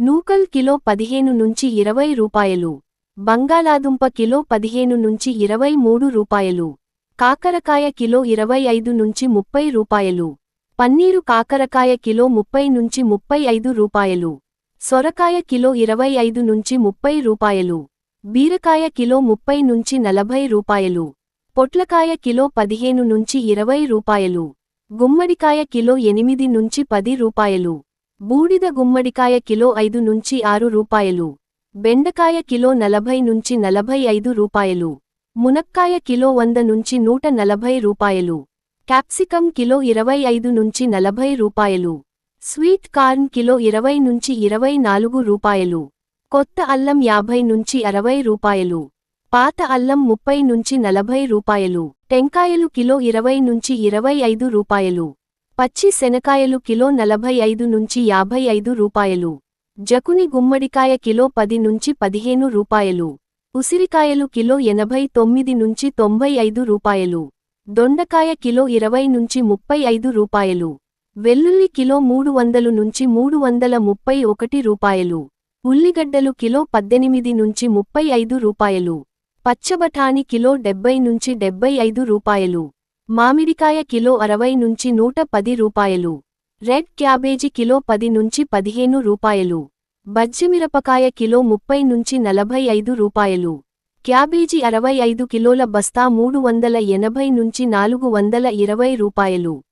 నూకల్ kilo పదిహేను నుంచి ఇరవై రూపాయలు. బంగాళాదుంప కిలో పదిహేను నుంచి ఇరవై మూడు రూపాయలు. కాకరకాయ కిలో ఇరవై ఐదు నుంచి ముప్పై రూపాయలు. పన్నీరు కాకరకాయ కిలో ముప్పై నుంచి ముప్పై ఐదు రూపాయలు. సొరకాయ కిలో ఇరవై ఐదు నుంచి ముప్పై రూపాయలు. బీరకాయ కిలో ముప్పై నుంచి నలభై రూపాయలు. పొట్లకాయ కిలో పదిహేను నుంచి ఇరవై రూపాయలు. గుమ్మడికాయ కిలో ఎనిమిది నుంచి పది రూపాయలు. బూడిద గుమ్మడికాయ కిలో ఐదు నుంచి ఆరు రూపాయలు. బెండకాయ కిలో నలభై నుంచి నలభై ఐదు రూపాయలు. మునక్కాయ కిలో వంద నుంచి నూట నలభై రూపాయలు. క్యాప్సికం కిలో ఇరవై ఐదు నుంచి నలభై రూపాయలు. స్వీట్ కార్న్ కిలో ఇరవై నుంచి ఇరవై నాలుగు రూపాయలు. కొత్త అల్లం యాభై నుంచి అరవై రూపాయలు. పాత అల్లం ముప్పై నుంచి నలభై రూపాయలు. టెంకాయలు కిలో ఇరవై నుంచి ఇరవై ఐదు రూపాయలు. పచ్చి శనకాయలు కిలో నలభై ఐదు నుంచి యాభై ఐదు రూపాయలు. జకుని గుమ్మడికాయ కిలో పది నుంచి పదిహేను రూపాయలు. ఉసిరికాయలు కిలో ఎనభై తొమ్మిది నుంచి తొంభై ఐదు రూపాయలు. దొండకాయ కిలో ఇరవై నుంచి ముప్పై ఐదు రూపాయలు. వెల్లుల్లి కిలో మూడు వందలు నుంచి మూడు వందల ముప్పై ఒకటి రూపాయలు. ఉల్లిగడ్డలు కిలో పద్దెనిమిది నుంచి ముప్పై ఐదు రూపాయలు. పచ్చబఠాని కిలో డెబ్బై నుంచి డెబ్బై ఐదు రూపాయలు. మామిడికాయ కిలో అరవై నుంచి నూట పది రూపాయలు. రెడ్ క్యాబేజీ కిలో పది నుంచి పదిహేను రూపాయలు. బజ్జిమిరపకాయ కిలో ముప్పై నుంచి నలభై ఐదు రూపాయలు. క్యాబేజీ అరవై ఐదు కిలోల బస్తా మూడు వందల ఎనభై నుంచి నాలుగు వందల ఇరవై రూపాయలు.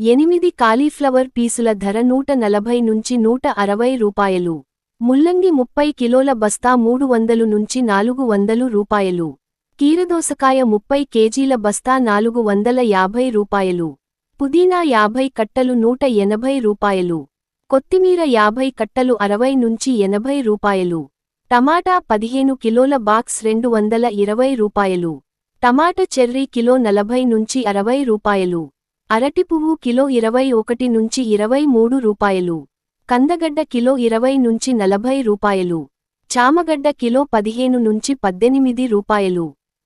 ఎనిమిది కాలీఫ్లవర్ పీసుల ధర నూట నలభై నుంచి నూట అరవై రూపాయలు. ముల్లంగి ముప్పై కిలోల బస్తా మూడు వందలు నుంచి నాలుగు వందలు రూపాయలు. కీరదోసకాయ ముప్పై కేజీల బస్తా నాలుగు వందల యాభై రూపాయలు. పుదీనా యాభై కట్టలు నూట ఎనభై రూపాయలు. కొత్తిమీర యాభై కట్టలు అరవై నుంచి ఎనభై రూపాయలు. టమాటా పదిహేను కిలోల బాక్స్ రెండు వందల ఇరవై రూపాయలు. టమాటా చెర్రీ కిలో నలభై నుంచి అరవై రూపాయలు. అరటి పువ్వు కిలో ఇరవై ఒకటి నుంచి ఇరవై మూడు రూపాయలు. కందగడ్డ కిలో ఇరవై నుంచి నలభై రూపాయలు. చామగడ్డ కిలో పదిహేను నుంచి పద్దెనిమిది రూపాయలు.